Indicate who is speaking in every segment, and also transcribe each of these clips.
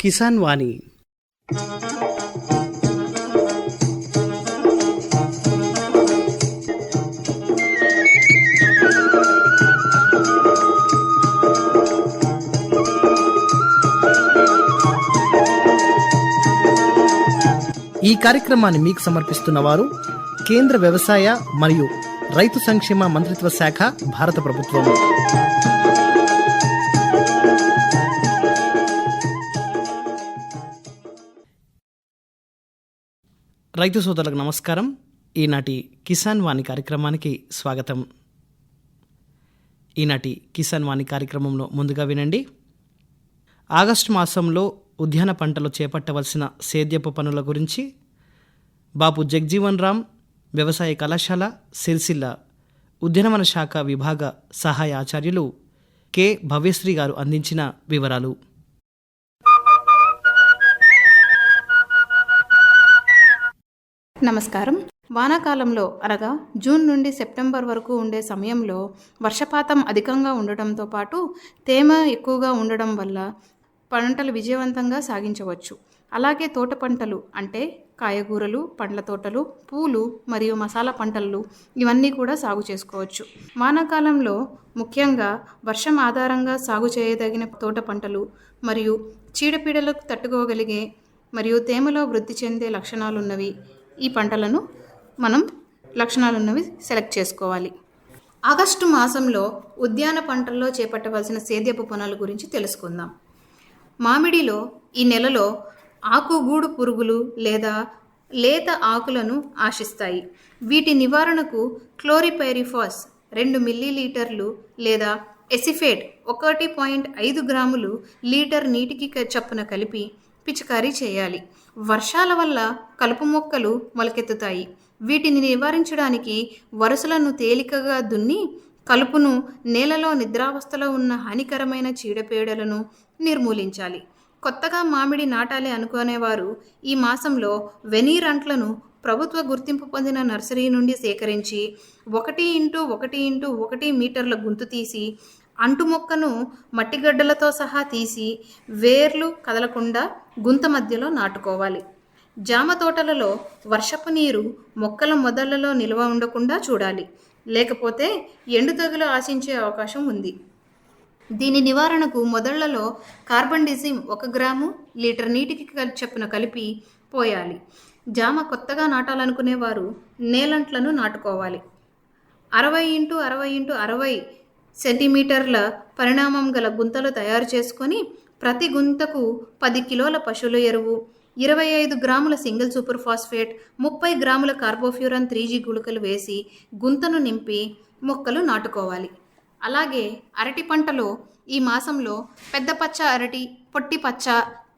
Speaker 1: కిసాన్ వాణి. ఈ కార్యక్రమాన్ని మీకు సమర్పిస్తున్న వారు కేంద్ర వ్యవసాయ మరియు రైతు సంక్షేమ మంత్రిత్వ శాఖ భారత ప్రభుత్వం. రైతు సోదరులకు నమస్కారం. ఈనాటి కిసాన్ వాణి కార్యక్రమానికి స్వాగతం. ఈనాటి కిసాన్ వాణి కార్యక్రమంలో ముందుగా వినండి. ఆగస్టు మాసంలో ఉద్యాన పంటలు చేపట్టవలసిన సేద్యపు పనుల గురించి బాపు జగ్జీవన్ రామ్ వ్యవసాయ కళాశాల సిరిసిల్ల ఉద్యానవన శాఖ విభాగ సహాయ ఆచార్యులు కె భవ్యశ్రీ గారు అందించిన వివరాలు.
Speaker 2: నమస్కారం. వానాకాలంలో అనగా జూన్ నుండి సెప్టెంబర్ వరకు ఉండే సమయంలో వర్షపాతం అధికంగా ఉండటంతో పాటు తేమ ఎక్కువగా ఉండడం వల్ల పంటలు విజయవంతంగా సాగించవచ్చు. అలాగే తోట పంటలు అంటే కాయగూరలు పండ్ల తోటలు పూలు మరియు మసాలా పంటలు ఇవన్నీ కూడా సాగు చేసుకోవచ్చు. వానాకాలంలో ముఖ్యంగా వర్షం ఆధారంగా సాగు చేయదగిన తోట పంటలు మరియు చీడపీడలకు తట్టుకోగలిగే మరియు తేమలో వృద్ధి చెందే లక్షణాలున్నవి ఈ పంటలను మనం లక్షణాలున్నవి సెలెక్ట్ చేసుకోవాలి. ఆగస్టు మాసంలో ఉద్యాన పంటల్లో చేపట్టవలసిన సేద్యపు పనుల గురించి తెలుసుకుందాం. మామిడిలో ఈ నెలలో ఆకుగూడు పురుగులు లేదా లేత ఆకులను ఆశిస్తాయి. వీటి నివారణకు క్లోరిపైరిఫాస్ రెండు మిల్లీలీటర్లు లేదా ఎసిఫేట్ ఒకటి పాయింట్ ఐదు గ్రాములు లీటర్ నీటికి చప్పున కలిపి పిచికారీ చేయాలి. వర్షాల వల్ల కలుపు మొక్కలు మొలకెత్తుతాయి. వీటిని నివారించడానికి వరుసలను తేలికగా దున్ని కలుపును నేలలో నిద్రావస్థలో ఉన్న హానికరమైన చీడపీడలను నిర్మూలించాలి. కొత్తగా మామిడి నాటాలి అనుకునేవారు ఈ మాసంలో వెనీర్ అంట్లను ప్రభుత్వ గుర్తింపు పొందిన నర్సరీ నుండి సేకరించి ఒకటి ఇంటూ ఒకటి ఇంటూ ఒకటి మీటర్ల గుంతు తీసి అంటు మొక్కను మట్టిగడ్డలతో సహా తీసి వేర్లు కదలకుండా గుంత మధ్యలో నాటుకోవాలి. జామ తోటలలో వర్షపు నీరు మొక్కల మొదళ్ళలో నిల్వ ఉండకుండా చూడాలి. లేకపోతే ఎండు తెగులు ఆశించే అవకాశం ఉంది. దీని నివారణకు మొదళ్ళలో కార్బన్ డిజిమ్ ఒక గ్రాము లీటర్ నీటికి చొప్పున కలిపి పోయాలి. జామ కొత్తగా నాటాలనుకునేవారు నేలంట్లను నాటుకోవాలి. అరవై ఇంటూ అరవై ఇంటూ అరవై సెంటీమీటర్ల పరిణామం గల గుంతలు తయారు చేసుకొని ప్రతి గుంతకు పది కిలోల పశువుల ఎరువు ఇరవై ఐదు గ్రాముల సింగిల్ సూపర్ ఫాస్ఫేట్ ముప్పై గ్రాముల కార్బోఫ్యూరన్ త్రీ జీ గుళికలు వేసి గుంతను నింపి మొక్కలు నాటుకోవాలి. అలాగే అరటి పంటలో ఈ మాసంలో పెద్ద పచ్చ అరటి పొట్టి పచ్చ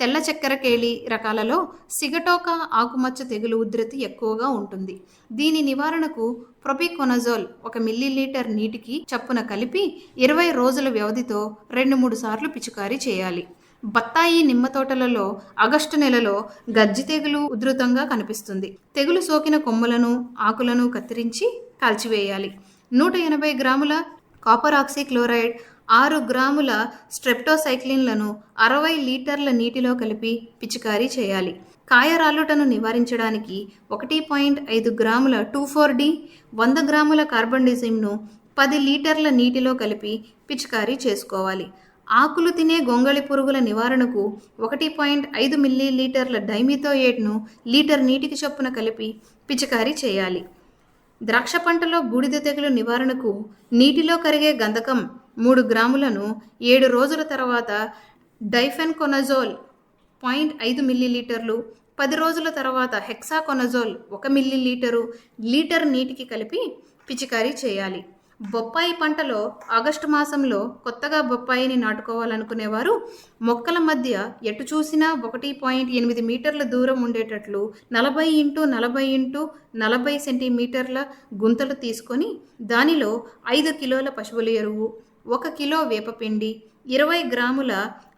Speaker 2: తెల్ల చక్కెర కేళి రకాలలో సిగటోక ఆకుమచ్చ తెగులు ఉధృతి ఎక్కువగా ఉంటుంది. దీని నివారణకు ప్రొపికొనజోల్ ఒక మిల్లీలీటర్ నీటికి చప్పున కలిపి ఇరవై రోజుల వ్యవధితో రెండు మూడు సార్లు పిచికారీ చేయాలి. బత్తాయి నిమ్మ తోటలలో ఆగస్టు నెలలో గజ్జి తెగులు ఉధృతంగా కనిపిస్తుంది. తెగులు సోకిన కొమ్మలను ఆకులను కత్తిరించి కాల్చివేయాలి. నూట ఎనభై గ్రాముల కాపర్ ఆక్సిక్లోరైడ్ ఆరు గ్రాముల స్ట్రెప్టోసైక్లిన్లను అరవై లీటర్ల నీటిలో కలిపి పిచికారీ చేయాలి. కాయ రాలుటను నివారించడానికి ఒకటి పాయింట్ ఐదు గ్రాముల టూ ఫోర్ డి వంద గ్రాముల కార్బన్ డిజిమ్ను పది లీటర్ల నీటిలో కలిపి పిచికారీ చేసుకోవాలి. ఆకులు తినే గొంగళి పురుగుల నివారణకు ఒకటి పాయింట్ ఐదు మిల్లీ లీటర్ల డైమిథోయేట్ను లీటర్ నీటికి చొప్పున కలిపి పిచికారీ చేయాలి. ద్రాక్ష పంటలో బూడిద తెగులు నివారణకు నీటిలో కరిగే గంధకం మూడు గ్రాములను ఏడు రోజుల తర్వాత డైఫెన్ కొనజోల్ పాయింట్ ఐదు మిల్లీలీటర్లు పది రోజుల తర్వాత హెక్సాకొనజోల్ ఒక మిల్లీలీటరు లీటర్ నీటికి కలిపి పిచికారీ చేయాలి. బొప్పాయి పంటలో ఆగస్టు మాసంలో కొత్తగా బొప్పాయిని నాటుకోవాలనుకునేవారు మొక్కల మధ్య ఎటు చూసినా ఒకటి పాయింట్ ఎనిమిది మీటర్ల దూరం ఉండేటట్లు నలభై ఇంటూ నలభై ఇంటూ నలభై సెంటీమీటర్ల గుంతలు తీసుకొని దానిలో ఐదు కిలోల పశువుల ఎరువు ఒక కిలో వేపపిండి ఇరవై గ్రాముల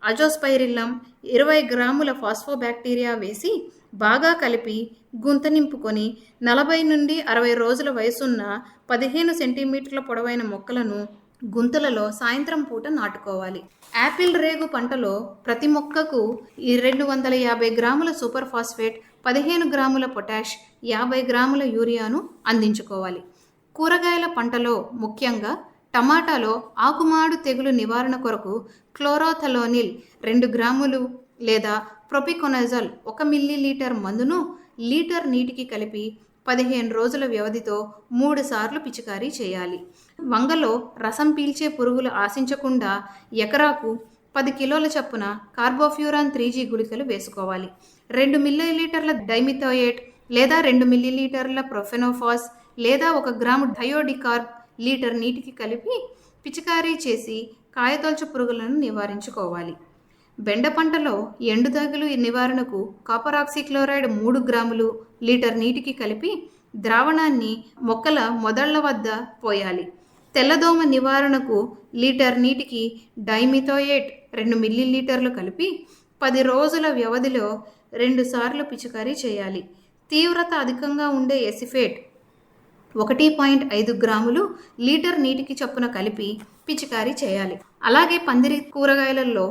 Speaker 2: అజోస్పైరిల్లం ఇరవై గ్రాముల ఫాస్ఫోబ్యాక్టీరియా వేసి బాగా కలిపి గుంత నింపుకొని నలభై నుండి అరవై రోజుల వయసున్న పదిహేను సెంటీమీటర్ల పొడవైన మొక్కలను గుంతలలో సాయంత్రం పూట నాటుకోవాలి. యాపిల్ రేగు పంటలో ప్రతి మొక్కకు ఈ రెండు వందల యాభై గ్రాముల సూపర్ ఫాస్ఫేట్ పదిహేను గ్రాముల పొటాష్ యాభై గ్రాముల యూరియాను అందించుకోవాలి. కూరగాయల పంటలో ముఖ్యంగా టమాటాలో ఆకుమాడు తెగులు నివారణ కొరకు క్లోరోథలోనిల్ రెండు గ్రాములు లేదా ప్రొపికొనజల్ ఒక మిల్లీ లీటర్ మందును లీటర్ నీటికి కలిపి పదిహేను రోజుల వ్యవధితో మూడు సార్లు పిచికారీ చేయాలి. వంగలో రసం పీల్చే పురుగులు ఆశించకుండా ఎకరాకు పది కిలోల చప్పున కార్బోఫ్యూరాన్ త్రీ జీ గుళికలు వేసుకోవాలి. రెండు మిల్లీలీటర్ల డైమిథోయేట్ లేదా రెండు మిల్లీలీటర్ల ప్రొఫెనోఫాస్ లేదా ఒక గ్రాము డయోడికార్బ్ లీటర్ నీటికి కలిపి పిచికారీ చేసి కాయతొలచు పురుగులను నివారించుకోవాలి. బెండ పంటలో ఎండుదగులు నివారణకు కాపర్ ఆక్సిక్లోరైడ్ మూడు గ్రాములు లీటర్ నీటికి కలిపి ద్రావణాన్ని మొక్కల మొదళ్ళ వద్ద పోయాలి. తెల్లదోమ నివారణకు లీటర్ నీటికి డైమిథోయేట్ రెండు మిల్లీలీటర్లు కలిపి పది రోజుల వ్యవధిలో రెండుసార్లు పిచికారీ చేయాలి. తీవ్రత అధికంగా ఉండే ఎసిఫేట్ ఒకటి పాయింట్ ఐదు గ్రాములు లీటర్ నీటికి చొప్పున కలిపి పిచికారీ చేయాలి. అలాగే పందిరి కూరగాయలలో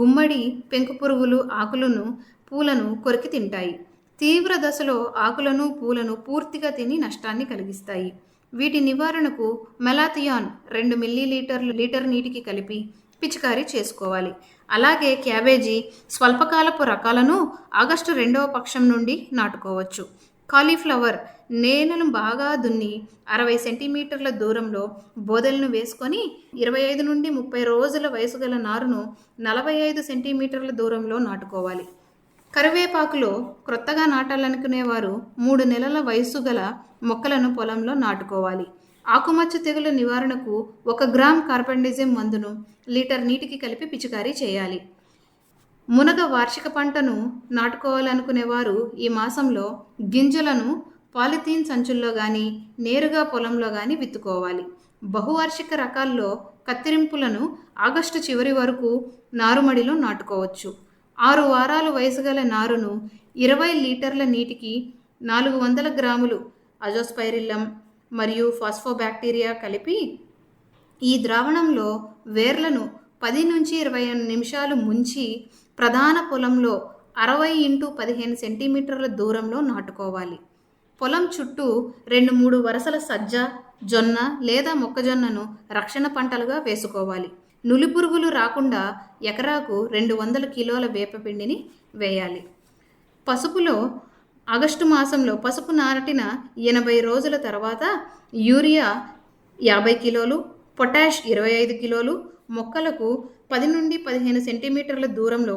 Speaker 2: గుమ్మడి పెంకు పురుగులు ఆకులను పూలను కొరికి తింటాయి. తీవ్ర దశలో ఆకులను పూలను పూర్తిగా తిని నష్టాన్ని కలిగిస్తాయి. వీటి నివారణకు మెలాథియాన్ రెండు మిల్లీలీటర్లు లీటర్ నీటికి కలిపి పిచికారీ చేసుకోవాలి. అలాగే క్యాబేజీ స్వల్పకాలపు రకాలను ఆగస్టు రెండవ పక్షం నుండి నాటుకోవచ్చు. కాలీఫ్లవర్ నేలను బాగా దున్ని అరవై సెంటీమీటర్ల దూరంలో బోదెలను వేసుకొని ఇరవై ఐదు నుండి ముప్పై రోజుల వయసు గల నారును నలభై ఐదు సెంటీమీటర్ల దూరంలో నాటుకోవాలి. కరివేపాకులో క్రొత్తగా నాటాలనుకునేవారు మూడు నెలల వయసు గల మొక్కలను పొలంలో నాటుకోవాలి. ఆకుమచ్చ తెగుల నివారణకు ఒక గ్రామ్ కార్బెండిజిం మందును లీటర్ నీటికి కలిపి పిచికారీ చేయాలి. మునగ వార్షిక పంటను నాటుకోవాలనుకునేవారు ఈ మాసంలో గింజలను పాలిథీన్ సంచుల్లో కానీ నేరుగా పొలంలో కానీ విత్తుకోవాలి. బహువార్షిక రకాల్లో కత్తిరింపులను ఆగస్టు చివరి వరకు నారుమడిలో నాటుకోవచ్చు. ఆరు వారాలు వయసు గల నారును ఇరవై లీటర్ల నీటికి నాలుగు వందల గ్రాములు అజోస్పైరిల్లం మరియు ఫాస్ఫోబ్యాక్టీరియా కలిపి ఈ ద్రావణంలో వేర్లను పది నుంచి ఇరవై నిమిషాలు ముంచి ప్రధాన పొలంలో అరవై ఇంటూ పదిహేను సెంటీమీటర్ల దూరంలో నాటుకోవాలి. పొలం చుట్టూ రెండు మూడు వరుసల సజ్జ జొన్న లేదా మొక్కజొన్నను రక్షణ పంటలుగా వేసుకోవాలి. నులిపురుగులు రాకుండా ఎకరాకు రెండు వందల కిలోల వేపపిండిని వేయాలి. పసుపులో ఆగస్టు మాసంలో పసుపు నాటిన ఎనభై రోజుల తర్వాత యూరియా యాభై కిలోలు పొటాష్ ఇరవై ఐదు కిలోలు మొక్కలకు పది నుండి పదిహేను సెంటీమీటర్ల దూరంలో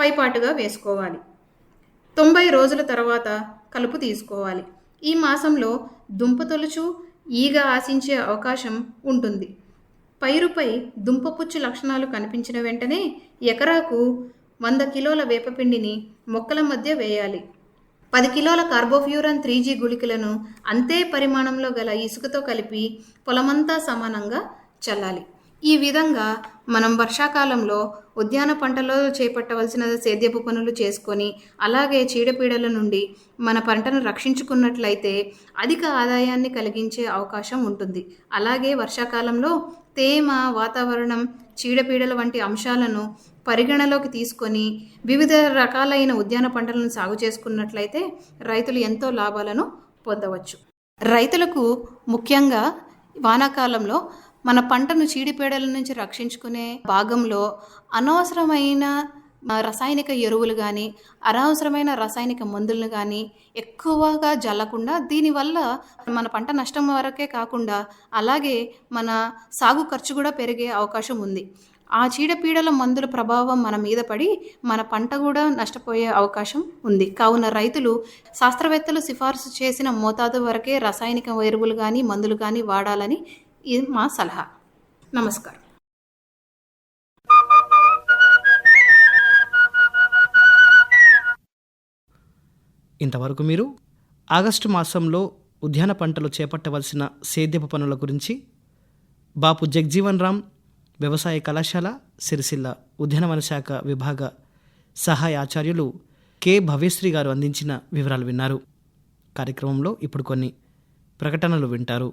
Speaker 2: పైపాటుగా వేసుకోవాలి. తొంభై రోజుల తర్వాత కలుపు తీసుకోవాలి. ఈ మాసంలో దుంప తొలుచు ఈగ ఆశించే అవకాశం ఉంటుంది. పైరుపై దుంపపుచ్చు లక్షణాలు కనిపించిన వెంటనే ఎకరాకు వంద కిలోల వేపపిండిని మొక్కల మధ్య వేయాలి. పది కిలోల కార్బోఫ్యూరన్ త్రీ జీ గుళికలను అంతే పరిమాణంలో గల ఇసుకతో కలిపి పొలమంతా సమానంగా చల్లాలి. ఈ విధంగా మనం వర్షాకాలంలో ఉద్యాన పంటలో చేపట్టవలసిన సేద్యపు పనులు చేసుకొని అలాగే చీడపీడల నుండి మన పంటను రక్షించుకున్నట్లయితే అధిక ఆదాయాన్ని కలిగించే అవకాశం ఉంటుంది. అలాగే వర్షాకాలంలో తేమ వాతావరణం చీడపీడల వంటి అంశాలను పరిగణలోకి తీసుకొని వివిధ రకాలైన ఉద్యాన పంటలను సాగు చేసుకున్నట్లయితే రైతులు ఎంతో లాభాలను పొందవచ్చు. రైతులకు ముఖ్యంగా వానాకాలంలో మన పంటను చీడిపేడల నుంచి రక్షించుకునే భాగంలో అనవసరమైన రసాయనిక ఎరువులు కానీ అనవసరమైన రసాయనిక మందులను కానీ ఎక్కువగా జల్లకుండా దీనివల్ల మన పంట నష్టం వరకే కాకుండా అలాగే మన సాగు ఖర్చు కూడా పెరిగే అవకాశం ఉంది. ఆ చీడపీడల మందుల ప్రభావం మన మీద పడి మన పంట కూడా నష్టపోయే అవకాశం ఉంది. కావున రైతులు శాస్త్రవేత్తలు సిఫార్సు చేసిన మోతాదు వరకే రసాయనిక ఎరువులు కానీ మందులు కానీ వాడాలని ఇది మా సలహా. నమస్కారం.
Speaker 1: ఇంతవరకు మీరు ఆగస్టు మాసంలో ఉద్యాన పంటలు చేపట్టవలసిన సేద్యపు పనుల గురించి బాపు జగ్జీవన్ రామ్ వ్యవసాయ కళాశాల సిరిసిల్ల ఉద్యానవన శాఖ విభాగ సహాయ ఆచార్యులు కె. భవ్యశ్రీ గారు అందించిన వివరాలు విన్నారు. కార్యక్రమంలో ఇప్పుడు కొన్ని ప్రకటనలు వింటారు.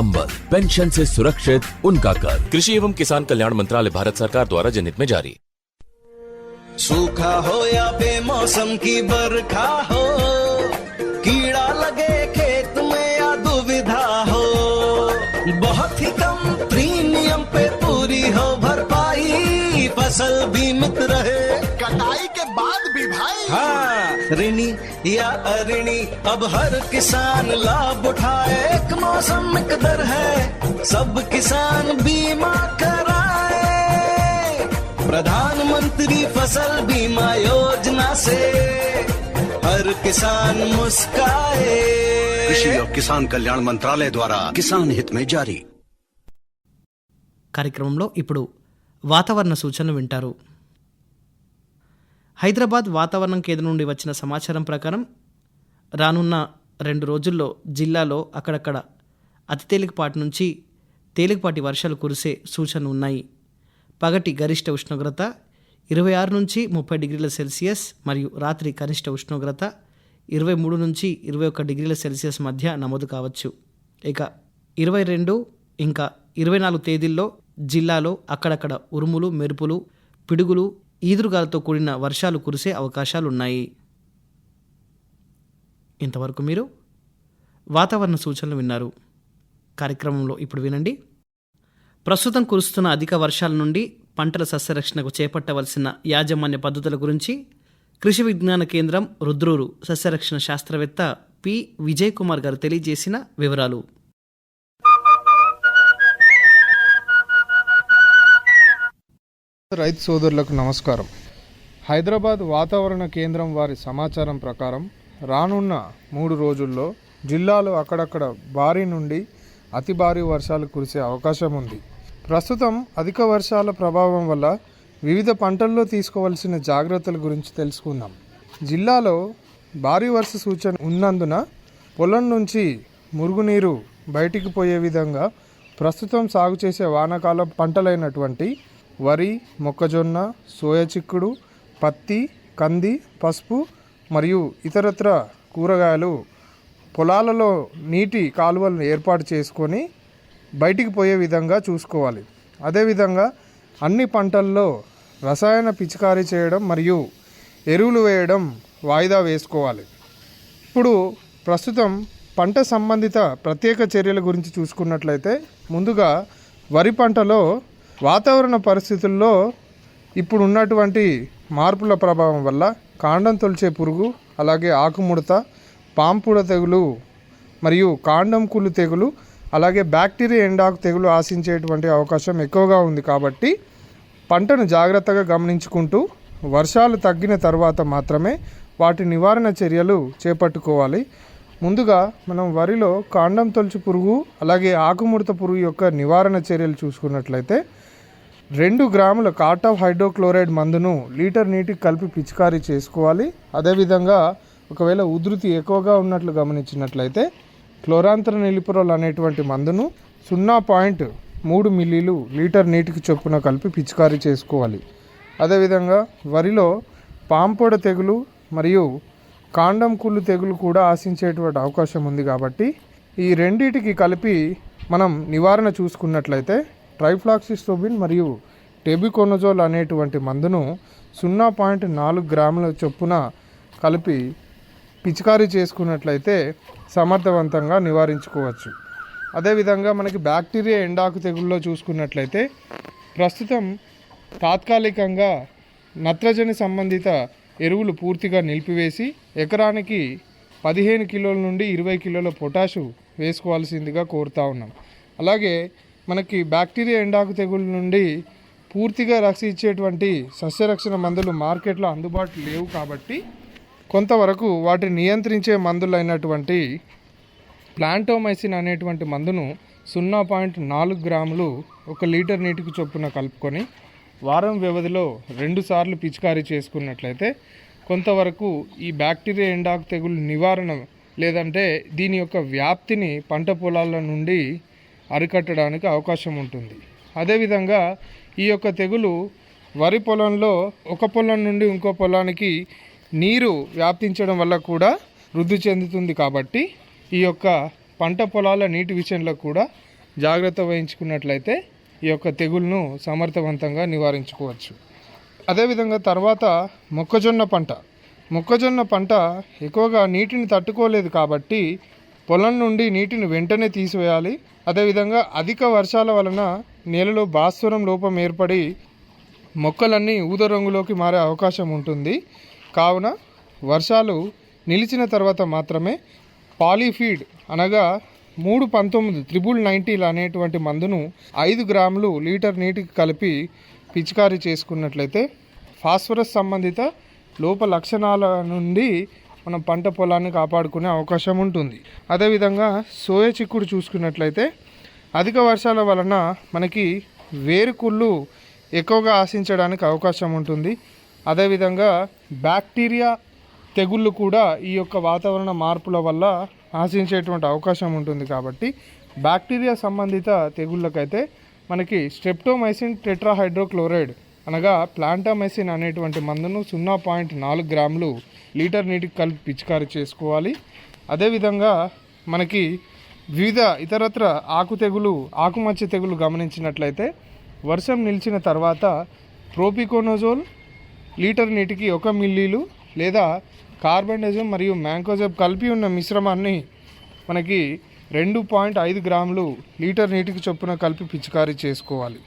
Speaker 3: संबल पेंशन से सुरक्षित उनका कर
Speaker 4: कृषि एवं किसान कल्याण मंत्रालय भारत सरकार द्वारा जनहित में जारी।
Speaker 5: सूखा हो या बेमौसम की बरखा हो कीड़ा लगे खेत में या दुविधा हो बहुत ही कम प्रीमियम पे पूरी हो भरपाई फ़सल बीमित रहे।
Speaker 6: कटाई के बाद भी भाई।
Speaker 5: हाँ। ऋणी या अऋणी अब हर किसान लाभ उठाए एक मौसम एक दर है सब किसान बीमा कराए प्रधानमंत्री फसल बीमा योजना से हर किसान मुस्काए
Speaker 6: कृषि और किसान कल्याण मंत्रालय द्वारा किसान हित में जारी
Speaker 1: కార్యక్రమంలో ఇప్పుడు వాతావరణ సూచనలు వింటారు హైదరాబాద్ వాతావరణం కేంద్రం నుండి వచ్చిన సమాచారం ప్రకారం రానున్న రెండు రోజుల్లో జిల్లాలో అక్కడక్కడ అతి తేలికపాటి నుంచి తేలికపాటి వర్షాలు కురిసే సూచనలు ఉన్నాయి. పగటి గరిష్ట ఉష్ణోగ్రత ఇరవై ఆరు నుంచి ముప్పై డిగ్రీల సెల్సియస్ మరియు రాత్రి కనిష్ట ఉష్ణోగ్రత ఇరవై మూడు నుంచి ఇరవై ఒక్క డిగ్రీల సెల్సియస్ మధ్య నమోదు కావచ్చు. ఇక ఇరవై రెండు ఇంకా ఇరవై నాలుగు తేదీల్లో జిల్లాలో అక్కడక్కడ ఉరుములు మెరుపులు పిడుగులు ఈదురుగాలతో కూడిన వర్షాలు కురిసే అవకాశాలున్నాయి. ఇంతవరకు మీరు వాతావరణ సూచనలు విన్నారు. కార్యక్రమంలో ఇప్పుడు వినండి. ప్రస్తుతం కురుస్తున్న అధిక వర్షాల నుండి పంటల సస్యరక్షణకు చేపట్టవలసిన యాజమాన్య పద్ధతుల గురించి కృషి విజ్ఞాన కేంద్రం రుద్రూరు సస్యరక్షణ శాస్త్రవేత్త పి. విజయ్ కుమార్ గారు తెలియజేసిన వివరాలు.
Speaker 7: రైతు సోదరులకు నమస్కారం. హైదరాబాద్ వాతావరణ కేంద్రం వారి సమాచారం ప్రకారం రానున్న మూడు రోజుల్లో జిల్లాలో అక్కడక్కడ భారీ నుండి అతి భారీ వర్షాలు కురిసే అవకాశం ఉంది. ప్రస్తుతం అధిక వర్షాల ప్రభావం వల్ల వివిధ పంటల్లో తీసుకోవాల్సిన జాగ్రత్తల గురించి తెలుసుకుందాం. జిల్లాలో భారీ వర్ష సూచన ఉన్నందున పొలం నుంచి మురుగునీరు బయటికి పోయే విధంగా ప్రస్తుతం సాగు చేసే వానాకాలం పంటలైనటువంటి వరి మొక్కజొన్న సోయా చిక్కుడు పత్తి కంది పసుపు మరియు ఇతరత్ర కూరగాయలు పొలాలలో నీటి కాలువలను ఏర్పాటు చేసుకొని బయటికి పోయే విధంగా చూసుకోవాలి. అదేవిధంగా అన్ని పంటల్లో రసాయన పిచికారీ చేయడం మరియు ఎరువులు వేయడం వాయిదా వేసుకోవాలి. ఇప్పుడు ప్రస్తుతం పంట సంబంధిత ప్రత్యేక చర్యల గురించి చూసుకున్నట్లయితే ముందుగా వరి పంటలో వాతావరణ పరిస్థితుల్లో ఇప్పుడు ఉన్నటువంటి మార్పుల ప్రభావం వల్ల కాండం తొలిచే పురుగు అలాగే ఆకుముడత పాంపుడ తెగులు మరియు కాండం కుళ్ళు తెగులు అలాగే బ్యాక్టీరియా ఎండాకు తెగులు ఆశించేటువంటి అవకాశం ఎక్కువగా ఉంది కాబట్టి పంటను జాగ్రత్తగా గమనించుకుంటూ వర్షాలు తగ్గిన తర్వాత మాత్రమే వాటి నివారణ చర్యలు చేపట్టుకోవాలి. ముందుగా మనం వరిలో కాండం తొలుచు పురుగు అలాగే ఆకుముడత పురుగు యొక్క నివారణ చర్యలు చూసుకున్నట్లయితే రెండు గ్రాముల కాటాఫ్ హైడ్రోక్లోరైడ్ మందును లీటర్ నీటికి కలిపి పిచికారీ చేసుకోవాలి. అదేవిధంగా ఒకవేళ ఉధృతి ఎక్కువగా ఉన్నట్లు గమనించినట్లయితే క్లోరాంతర నిలిపురల్ అనేటువంటి మందును సున్నా పాయింట్ మూడు మిల్లీలు లీటర్ నీటికి చొప్పున కలిపి పిచికారీ చేసుకోవాలి. అదేవిధంగా వరిలో పాంపొడ తెగులు మరియు కాండం కుళ్ళు తెగులు కూడా ఆశించేటువంటి అవకాశం ఉంది కాబట్టి ఈ రెండిటికి కలిపి మనం నివారణ చూసుకున్నట్లయితే ట్రైఫ్లాక్సిస్టోబిన్ మరియు టెబికోనజోల్ అనేటువంటి మందును సున్నా పాయింట్ నాలుగు గ్రాముల చొప్పున కలిపి పిచికారీ చేసుకున్నట్లయితే సమర్థవంతంగా నివారించుకోవచ్చు. అదేవిధంగా మనకి బ్యాక్టీరియా ఎండాకు తెగుల్లో చూసుకున్నట్లయితే ప్రస్తుతం తాత్కాలికంగా నత్రజని సంబంధిత ఎరువులు పూర్తిగా నిలిపివేసి ఎకరానికి పదిహేను కిలోల నుండి ఇరవై కిలోల పొటాషు వేసుకోవాల్సిందిగా కోరుతా ఉన్నాం. అలాగే మనకి బ్యాక్టీరియా ఎండాకు తెగుళ్ళ నుండి పూర్తిగా రక్షించేటువంటి సస్యరక్షణ మందులు మార్కెట్లో అందుబాటులో లేవు కాబట్టి కొంతవరకు వాటిని నియంత్రించే మందులైనటువంటి ప్లాంటోమైసిన్ అనేటువంటి మందును సున్నా పాయింట్ నాలుగు గ్రాములు ఒక లీటర్ నీటికి చొప్పున కలుపుకొని వారం వ్యవధిలో రెండుసార్లు పిచికారీ చేసుకున్నట్లయితే కొంతవరకు ఈ బ్యాక్టీరియా ఎండాకు తెగులు నివారణ లేదంటే దీని యొక్క వ్యాప్తిని పంట పొలాల నుండి అరికట్టడానికి అవకాశం ఉంటుంది. అదేవిధంగా ఈ యొక్క తెగులు వరి పొలంలో ఒక పొలం నుండి ఇంకో పొలానికి నీరు వ్యాప్తించడం వల్ల కూడా వృద్ధి చెందుతుంది కాబట్టి ఈ యొక్క పంట పొలాల నీటి విషయంలో కూడా జాగ్రత్త వహించుకున్నట్లయితే ఈ యొక్క తెగులను సమర్థవంతంగా నివారించుకోవచ్చు. అదేవిధంగా తర్వాత మొక్కజొన్న పంట. మొక్కజొన్న పంట ఎక్కువగా నీటిని తట్టుకోలేదు కాబట్టి పొలం నుండి నీటిని వెంటనే తీసివేయాలి. అదేవిధంగా అధిక వర్షాల వలన నేలలో భాస్వరం లోపం ఏర్పడి మొక్కలన్నీ ఊద రంగులోకి మారే అవకాశం ఉంటుంది. కావున వర్షాలు నిలిచిన తర్వాత మాత్రమే పాలీఫీడ్ అనగా మూడు పంతొమ్మిది త్రిబుల్ నైంటీలు అనేటువంటి మందును ఐదు గ్రాములు లీటర్ నీటికి కలిపి పిచికారీ చేసుకున్నట్లయితే ఫాస్ఫరస్ సంబంధిత లోప లక్షణాల నుండి మనం పంట పొలాన్ని కాపాడుకునే అవకాశం ఉంటుంది. అదేవిధంగా సోయ చిక్కుడు చూసుకున్నట్లయితే అధిక వర్షాల వలన మనకి వేరుకుళ్ళు ఎక్కువగా ఆశించడానికి అవకాశం ఉంటుంది. అదేవిధంగా బ్యాక్టీరియా తెగుళ్ళు కూడా ఈ యొక్క వాతావరణ మార్పుల వల్ల ఆశించేటువంటి అవకాశం ఉంటుంది కాబట్టి బ్యాక్టీరియా సంబంధిత తెగుళ్ళకైతే మనకి స్ట్రెప్టోమైసిన్ టెట్రాహైడ్రోక్లోరైడ్ అనగా ప్లాంటామైసిన్ అనేటువంటి మందును సున్నా పాయింట్ నాలుగు గ్రాములు లీటర్ నీటికి కలిపి పిచికారీ చేసుకోవాలి. అదేవిధంగా మనకి వివిధ ఇతరత్ర ఆకు తెగులు ఆకుమచ్చ తెగులు గమనించినట్లయితే వర్షం నిలిచిన తర్వాత ప్రోపికోనోజోల్ లీటర్ నీటికి ఒక మిల్లీలు లేదా కార్బన్డజం మరియు మ్యాంకోజబ్ కలిపి ఉన్న మిశ్రమాన్ని మనకి రెండు పాయింట్ ఐదు గ్రాములు లీటర్ నీటికి చొప్పున కలిపి పిచికారీ చేసుకోవాలి.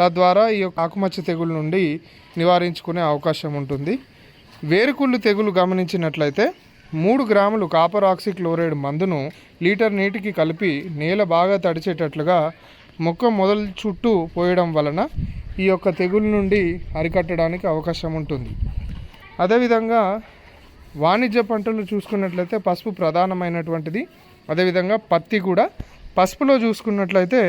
Speaker 7: తద్వారా ఈ యొక్క ఆకుమచ్చ తెగులు నుండి నివారించుకునే అవకాశం ఉంటుంది. వేరుకుళ్ళు తెగులు గమనించినట్లయితే మూడు గ్రాములు కాపర్ ఆక్సిక్లోరైడ్ మందును లీటర్ నీటికి కలిపి నేల బాగా తడిచేటట్లుగా మొక్క మొదలు చుట్టూ పోయడం వలన ఈ యొక్క తెగులు నుండి అరికట్టడానికి అవకాశం ఉంటుంది. అదేవిధంగా వాణిజ్య పంటలు చూసుకున్నట్లయితే పసుపు ప్రధానమైనటువంటిది. అదేవిధంగా పత్తి కూడా. పసుపులో చూసుకున్నట్లయితే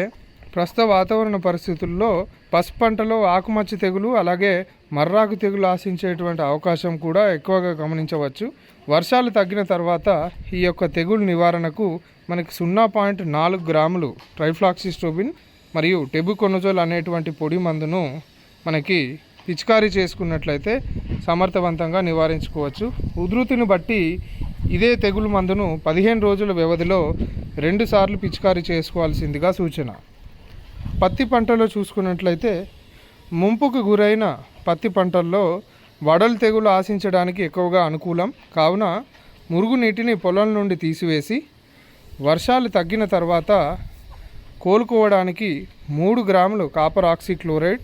Speaker 7: ప్రస్తుత వాతావరణ పరిస్థితుల్లో పసుపు పంటలో ఆకుమచ్చ తెగులు అలాగే మర్రాకు తెగులు ఆశించేటువంటి అవకాశం కూడా ఎక్కువగా గమనించవచ్చు. వర్షాలు తగ్గిన తర్వాత ఈ యొక్క తెగులు నివారణకు మనకి సున్నా పాయింట్ నాలుగు గ్రాములు ట్రైఫ్లాక్సిస్టోబిన్ మరియు టెబుకొనజోల్ అనేటువంటి పొడి మందును మనకి పిచికారీ చేసుకున్నట్లయితే సమర్థవంతంగా నివారించుకోవచ్చు. ఉధృతిని బట్టి ఇదే తెగులు మందును పదిహేను రోజుల వ్యవధిలో రెండుసార్లు పిచికారీ చేసుకోవాల్సిందిగా సూచన. పత్తి పంటలో చూసుకున్నట్లయితే ముంపుకు గురైన పత్తి పంటల్లో వడలు తెగులు ఆశించడానికి ఎక్కువగా అనుకూలం. కావున మురుగునీటిని పొలం నుండి తీసివేసి వర్షాలు తగ్గిన తర్వాత కోలుకోవడానికి మూడు గ్రాములు కాపర్ ఆక్సిక్లోరైడ్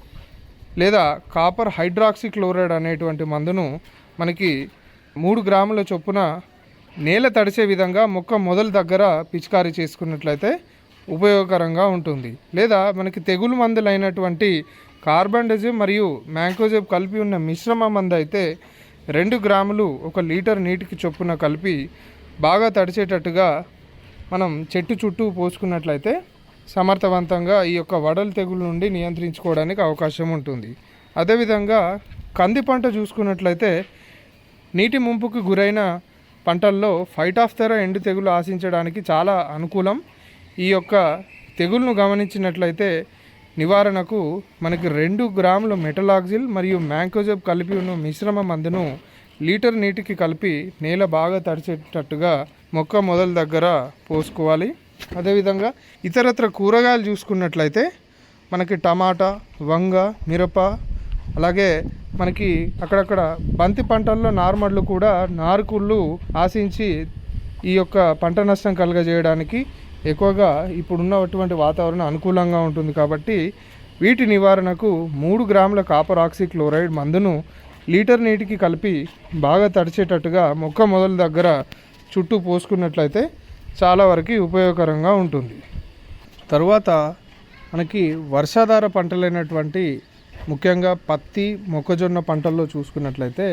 Speaker 7: లేదా కాపర్ హైడ్రాక్సిక్లోరైడ్ అనేటువంటి మందును మనకి మూడు గ్రాముల చొప్పున నేల తడిసే విధంగా మొక్క మొదలు దగ్గర పిచికారీ చేసుకున్నట్లయితే ఉపయోగకరంగా ఉంటుంది. లేదా మనకి తెగులు మందులైనటువంటి కార్బండజిమ్ మరియు మ్యాంకోజెబ్ కలిపి ఉన్న మిశ్రమ మందు అయితే రెండు గ్రాములు ఒక లీటర్ నీటికి చొప్పున కలిపి బాగా తడిచేటట్టుగా మనం చెట్టు చుట్టూ పోసుకున్నట్లయితే సమర్థవంతంగా ఈ యొక్క వడల తెగులు నుండి నియంత్రించుకోవడానికి అవకాశం ఉంటుంది. అదేవిధంగా కంది పంట చూసుకున్నట్లయితే నీటి ముంపుకు గురైన పంటల్లో ఫైట్ ఆఫ్ తెర ఎండు తెగులు ఆశించడానికి చాలా అనుకూలం. ఈ యొక్క తెగులను గమనించినట్లయితే నివారణకు మనకి రెండు గ్రాముల మెటలాక్సిల్ మరియు మ్యాంకోజబ్ కలిపి ఉన్న మిశ్రమ మందును లీటర్ నీటికి కలిపి నేల బాగా తడిచేటట్టుగా మొక్క మొదల దగ్గర పోసుకోవాలి. అదేవిధంగా ఇతరత్ర కూరగాయలు చూసుకున్నట్లయితే మనకి టమాటా వంగ మిరప అలాగే మనకి అక్కడక్కడ బంతి పంటల్లో నార్మడ్లు కూడా నారుకుళ్ళు ఆశించి ఈ యొక్క పంట నష్టం కలుగజేయడానికి ఎక్కువగా ఇప్పుడున్నటువంటి వాతావరణం అనుకూలంగా ఉంటుంది కాబట్టి వీటి నివారణకు మూడు గ్రాముల కాపర్ ఆక్సిక్లోరైడ్ మందును లీటర్ నీటికి కలిపి బాగా తడిచేటట్టుగా మొక్క మొదల దగ్గర చుట్టూ పోసుకున్నట్లయితే చాలా వరకు ఉపయోగకరంగా ఉంటుంది. తరువాత మనకి వర్షాధార పంటలైనటువంటి ముఖ్యంగా పత్తి మొక్కజొన్న పంటల్లో చూసుకున్నట్లయితే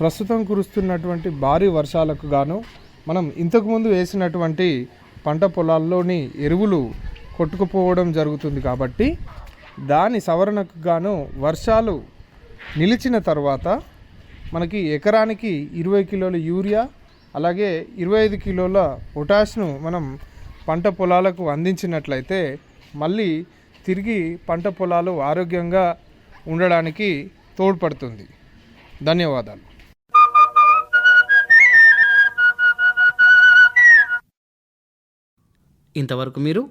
Speaker 7: ప్రస్తుతం కురుస్తున్నటువంటి భారీ వర్షాలకు గాను మనం ఇంతకుముందు వేసినటువంటి పంట పొలాల్లోని ఎరువులు కొట్టుకుపోవడం జరుగుతుంది కాబట్టి దాని సవరణకు గాను వర్షాలు నిలిచిన తర్వాత మనకి ఎకరానికి ఇరవై కిలోల యూరియా అలాగే ఇరవై ఐదు కిలోల పొటాష్ను మనం పంట పొలాలకు అందించినట్లయితే మళ్ళీ తిరిగి పంట పొలాలు ఆరోగ్యంగా ఉండడానికి తోడ్పడుతుంది. ధన్యవాదాలు.
Speaker 1: ఇంతవరకు మీరు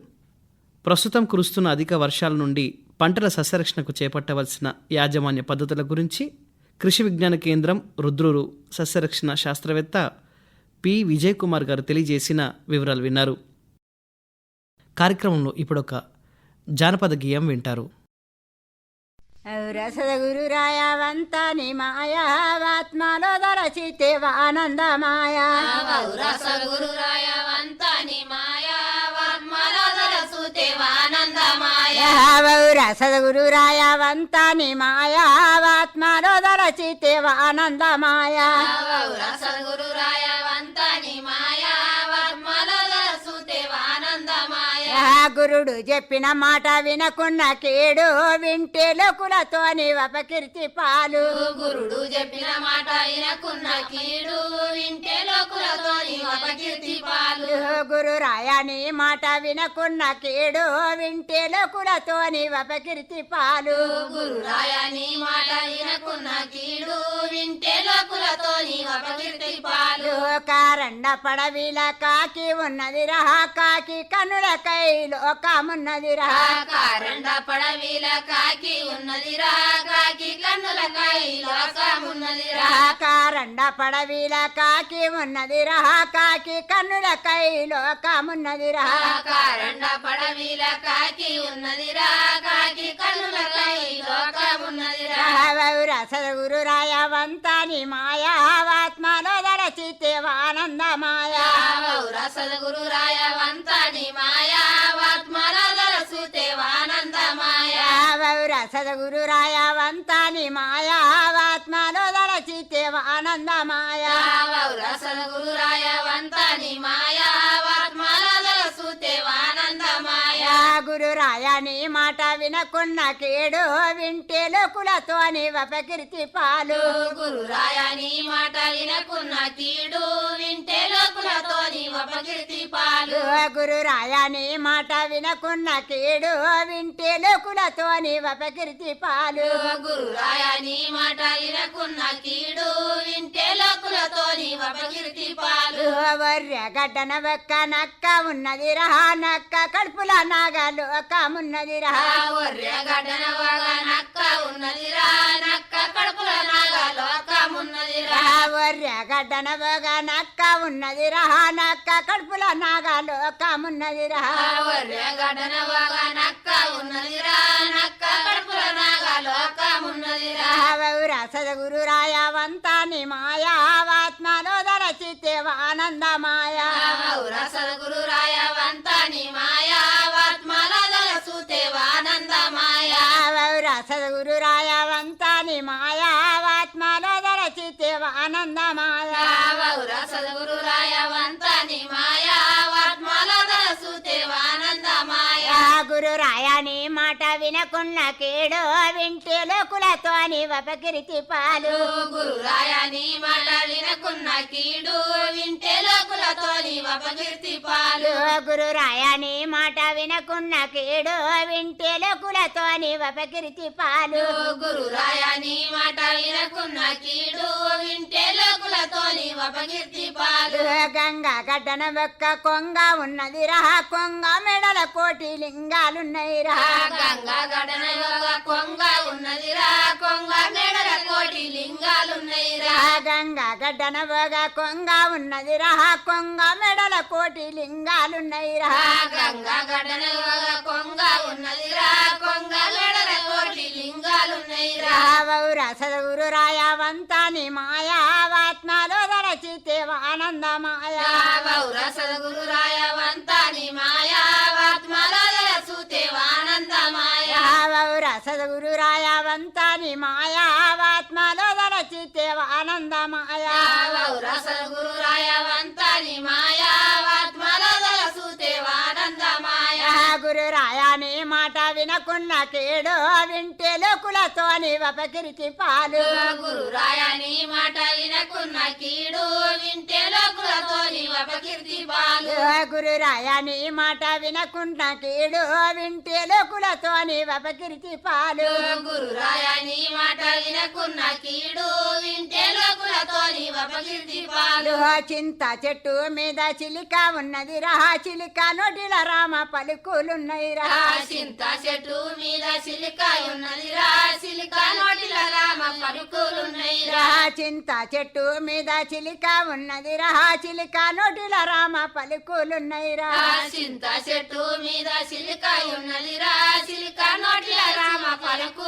Speaker 1: ప్రస్తుతం కురుస్తున్న అధిక వర్షాల నుండి పంటల సస్యరక్షణకు చేపట్టవలసిన యాజమాన్య పద్ధతుల గురించి కృషి విజ్ఞాన కేంద్రం రుద్రూరు సస్యరక్షణ శాస్త్రవేత్త పి. విజయ్ కుమార్ గారు తెలియజేసిన వివరాలు విన్నారు. కార్యక్రమంలో ఇప్పుడొక జానపద గేయం వింటారు.
Speaker 8: రసద గురురాయవంత ని మాయావాత్మలో దరచితే ఆనందమాయ
Speaker 9: రసద గురురాయవంత ని దరచుతే ఆనందమాయ
Speaker 8: రసద గురురాయవంత ని మాయావాత్మలో దరచితే ఆనందమాయ
Speaker 9: రసద
Speaker 8: గురుడు చెప్పిన మాట వినకున్న కేడు వింటే లోకులతో అపకీర్తి పాలు.
Speaker 9: గురుడు చెప్పిన మాట వినకున్న కీడు వింటే లోకులతో అపకీర్తి పాలు.
Speaker 8: గురు రాయని మాట వినకున్న కేడు వింటే లోకులతో అపకీర్తి పాలు.
Speaker 9: గురు రాయని మాట వినకున్న కీడు వింటే లోకులతో అపకీర్తి పాలు.
Speaker 8: కారండ పడవిల కాకి ఉన్నది రహా కాకి కనులకై రహా
Speaker 9: కారండ పడవిల కాకి ఉన్నదిరా కాకి కన్నులకై లోకమున్నదిరా.
Speaker 8: కారండ పడవిల కాకి ఉన్నది రహా కాకి కన్నులకై లోకమున్నది రహా
Speaker 9: కారండ పడవిల కాకి ఉన్నదిరా కాకి కన్నులకై లోకమున్నదిరా.
Speaker 8: రసద గురు రాయవంతాని మాయావాత్మలో దరచితే ఆనందమాయ
Speaker 9: రసద గురు రాయవంతాని మాయావాత్మల దరసుతే ఆనందమాయ
Speaker 8: రసద గురు రాయవంతాని మాయావాత్మలో దరచితే
Speaker 9: గురు
Speaker 8: రాయని మాట వినకున్న కేడు వింటే లోకులతో అపకీర్తి పాలు.
Speaker 9: గురు రాయని మాట వినకున్న కీడు వింటే లోకులతో అపకీర్తి పాలు.
Speaker 8: గురు రాయని మాట వినకున్న కేడు వింటే లోకులతో అపకీర్తి పాలు.
Speaker 9: గురు రాయని మాట వినకున్న కీడు వింటే లోకులతో అపకీర్తి పాలు.
Speaker 8: వర్రె గడ్డన ఒక్క నక్క ఉన్నది రహా నక్క కడుపుల
Speaker 9: ఒర్రె గడ్డన వగ నక్క ఉన్నదిరా నక్క కడుపుల నాగ లోకమున్నదిరా
Speaker 8: వర్రె గడ్డన ఒగ నక్క ఉన్నది రహా నక్క కడుపుల నాగలోకమున్నది రహా
Speaker 9: ఒర్రె గడ్డన వగ నక్క ఉన్నదిరా నక్క కడుపుల నాగ లోకమున్నదిరా
Speaker 8: రసద గురు రాయవంతాని మాయావాత్మలో దరచితే ఆనందమాయ.
Speaker 9: మాయావాత్మల
Speaker 8: రసద గురు రాయవంతాని మాయావాత్మలో దరచితే ఆనందమాయ.
Speaker 9: గురు రాయవంతాని మాయావాత్మల దలసుతే ఆనందమాయ
Speaker 8: గురు రాయని మాట వినకున్న కేడు వింటే లోకులతో అపకీర్తి పాలు.
Speaker 9: గురు రాయని మాట వినకున్న కీడు వింటే లోకులతో అపకీర్తి పాలు.
Speaker 8: గురు రాయని మాట వినకున్న కేడు వింటే లోకులతో అపకీర్తి పాలు.
Speaker 9: గురు రాయని మాట వినకున్న కీడు వింటే లోకులతో అపకీర్తి పాలు.
Speaker 8: గంగా గడ్డన ఒక్క కొంగ ఉన్నది రహ కొంగ మెడల కోటి లింగాలున్నాయి రహ
Speaker 9: గంగా కొంగ ఉన్నదిరా. కొంగ మెడల కోటి లింగాలున్నాయిరా.
Speaker 8: గంగా గడ్డన ఒగ కొంగ ఉన్నది రహ కొంగ మెడల కోటి
Speaker 9: గంగా గడన యొక్క కొంగ ఉన్నదిరా. కొంగ మెడల కోటి లింగాలున్నాయిరా.
Speaker 8: రసద గురు రాయవంతాని మాయావాత్మలో దరచి రచితేవ ఆనందమాయ
Speaker 9: గౌర సద్గురు రాయవంతాని మాయావాత్మలో ఆనందమాయ
Speaker 8: గౌర సద్గురు రాయవంతాని మాయావాత్మలో రచితేవ ఆనందమాయ.
Speaker 9: గౌర సద్గురు
Speaker 8: గురు రాయాని మాట వినకున్న కేడు వింటే లోకులతో వపకిరిచి పాలు.
Speaker 9: గురు రాయని మాట వినకున్న కీడు వింటే లోకులతో అపకీర్తి పాలు.
Speaker 8: గురు రాయాని మాట వినకున్న కేడు వింటే లోకులతో వపకిరిచి పాలు.
Speaker 9: గురు రాయని మాట వినకున్న కీడు వింటే లోకులతో అపకీర్తి పాలు.
Speaker 8: చింత చెట్టు మీద చిలిక ఉన్నది. రా చిలిక నోటిల రామ రా.
Speaker 9: చింత చెట్టు మీద సిలిక ఉన్నది రా. సిలిక నోటిల రామ పలుకులున్నాయి రా.
Speaker 8: చింత చెట్టు మీద చిలిక ఉన్నది రా. చిలిక నోటిల రామ పలుకులున్నాయి రా.
Speaker 9: చింత చెట్టు మీద సిలిక ఉన్నది రా. సిలిక నోటిల రామ రా.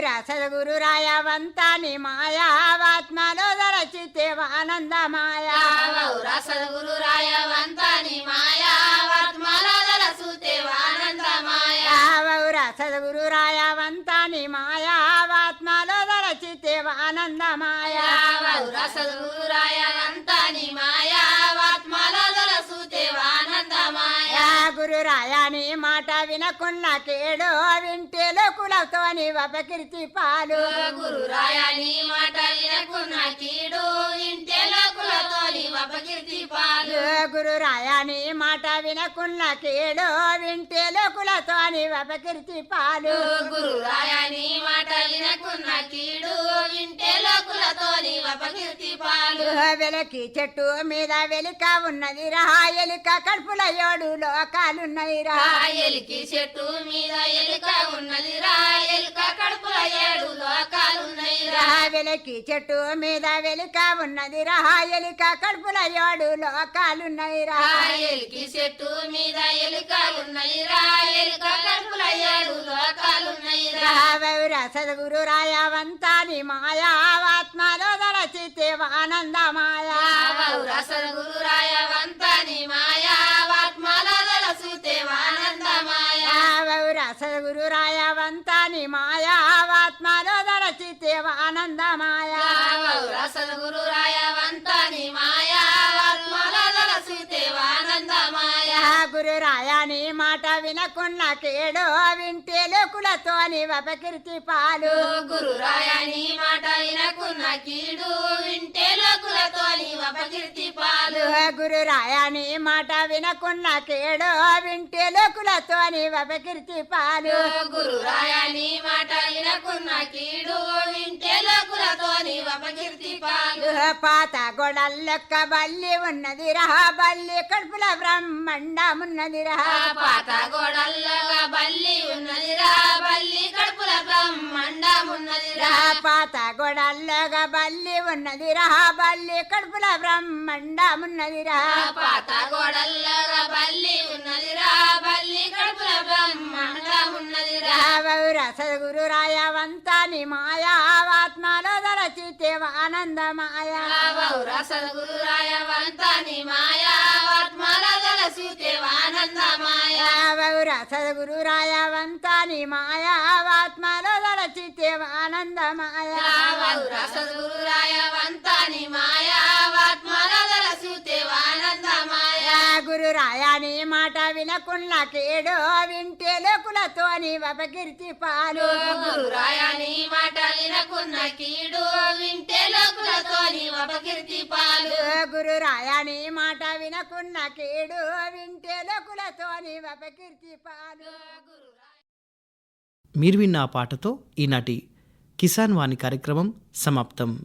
Speaker 8: రావౌరా సద్గురు రాయవంతాని మాయావాత్మలో దరచితే ఆనందమాయా.
Speaker 9: గౌర సద్గురు రాయవంతాని మాయావాత్మలో దరసుతే ఆనందమాయ.
Speaker 8: రావౌరా సద్గురు రాయవంతాని మాయావాత్మలో దరచితే ఆనందమాయా.
Speaker 9: గౌర సద్గురు రాయవంతాని మాయావాత్మలో
Speaker 8: గురు రాయాని మాట వినకున్న కేడు వింటే లోకులతో వపకీర్తి పాలు.
Speaker 9: గురు రాయని మాట వినకున్న కీడు ఇంటే లోకులతో అపకీర్తి పాలు.
Speaker 8: గురు రాయాని మాట వినకున్న కేడు వింటే లోకులతో వపకీర్తి పాలు.
Speaker 9: గురు రాయని మాట వినకున్న కీడు వింటే లోకులతో అపకీర్తి పాలు.
Speaker 8: వెలకి చెట్టు మీద వెలిక ఉన్నది రా ఎలిక కడుపుల ఏడు లోకాలున్నాయి రా
Speaker 9: ఎలికి చెట్టు మీద ఎలుక ఉన్నది రా ఎలుక కడుపుల ఏడు లోకాలున్నాయి రా
Speaker 8: వెలకి చెట్టు మీద వెలిక ఉన్నది రా ఎలిక కడుపుల ఏడు లోకాలున్నాయి రా
Speaker 9: ఎలికి చెట్టు మీద ఎలుక ఉన్నది రా ఎలుక కడుపుల ఏడు లోకాలున్నాయి రా
Speaker 8: రావౌరా సద్గురు రాయవంతాని మాయావాత్మలో దరచితే ఆనందమాయా.
Speaker 9: గౌర సద్గురు రాయవంతాని మాయావాత్మల
Speaker 8: రావౌరా సద్గురు రాయవంతాని మాయావాత్మలో దరచితే ఆనందమాయా
Speaker 9: గౌర సద్గురు రాయవంతాని మాయావాత్మల దలసుతే ఆనందమాయ
Speaker 8: గురు రాయాని మాట వినకున్న కేడు వింటే లోకులతో వపకీర్తి పాలు
Speaker 9: గురు రాయని మాట వినకున్న కీడు వింటే లోకులతో అపకీర్తి పాలు
Speaker 8: గురు రాయాని మాట వినకున్న కేడు వింటే లోకులతో వపకీర్తి పాలు.
Speaker 9: గురు రాయని మాట వినకున్న కీడు వింటే లోకులతో అపకీర్తి పాలు.
Speaker 8: పాత గొడల్లొక్క బల్లి ఉన్నది రహ బల్లి కడుపుల బ్రహ్మండమున్నది రహ
Speaker 9: పాత గోడల్లగా బల్లి ఉన్నది రా బల్లి కడుపుల బ్రహ్మండమున్నది రా.
Speaker 8: రహ పాత గొడల్లగా బల్లి ఉన్నది రహ బల్లి కడుపుల బ్రహ్మండమున్నది రహ
Speaker 9: పాత గోడల్లగా బల్లి ఉన్నది రా బల్లి కడుపుల
Speaker 8: రావౌర సద్గురు మాయావాత్మలో దరచితే ఆనందమాయా
Speaker 9: గౌర సద్గురు ఆనందమాయ
Speaker 8: రావౌర సద్గురు దరచితే ఆనందమాయా
Speaker 9: రాయవంతాని మాయావాత్మల
Speaker 8: గురు రాయాని మాట వినకున్న కేడు వింటే లోకులతో వపకీర్తి పాలు.
Speaker 9: గురు రాయని మాట వినకున్న కీడు వింటే లోకులతో అపకీర్తి పాలు.
Speaker 8: గురు రాయాని మాట వినకున్న కేడు వింటే లోకులతో వపకీర్తి పాలు.
Speaker 1: మీరు విన్న ఆ పాటతో ఈనాటి కిసాన్ వాణి కార్యక్రమం సమాప్తం.